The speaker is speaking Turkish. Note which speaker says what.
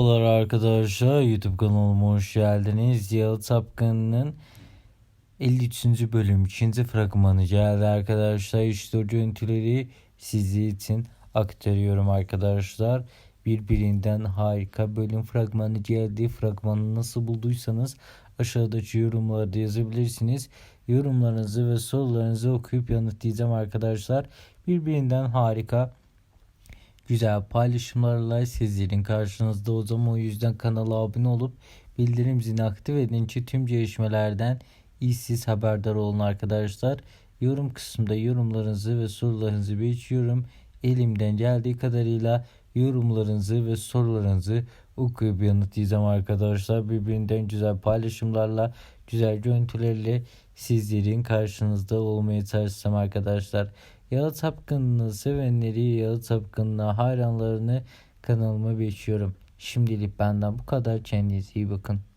Speaker 1: Merhabalar arkadaşlar YouTube kanalıma hoş geldiniz. Yalı Tapkan'ın 53. bölüm 2. fragmanı geldi arkadaşlar. İşte görüntüleri sizler için aktarıyorum arkadaşlar. Birbirinden harika bölüm fragmanı geldi. Fragmanı nasıl bulduysanız aşağıdaki yorumlarda yazabilirsiniz. Yorumlarınızı ve sorularınızı okuyup yanıtlayacağım arkadaşlar. Birbirinden harika güzel paylaşımlarla sizlerin karşınızda o zaman o yüzden kanala abone olup bildirim zilini aktif edin ki tüm gelişmelerden işsiz haberdar olun arkadaşlar. Yorum kısmında yorumlarınızı ve sorularınızı bekliyorum. Elimden geldiği kadarıyla yorumlarınızı ve sorularınızı okuyup yanıtlayacağım arkadaşlar. Birbirinden güzel paylaşımlarla, güzel görüntülerle sizlerin karşınızda olmaya çalışacağım arkadaşlar. Yalı Tapkın'ını sevenleri, Yalı Tapkın'ına hayranlarını kanalıma bekliyorum. Şimdilik benden bu kadar. Kendinize iyi bakın.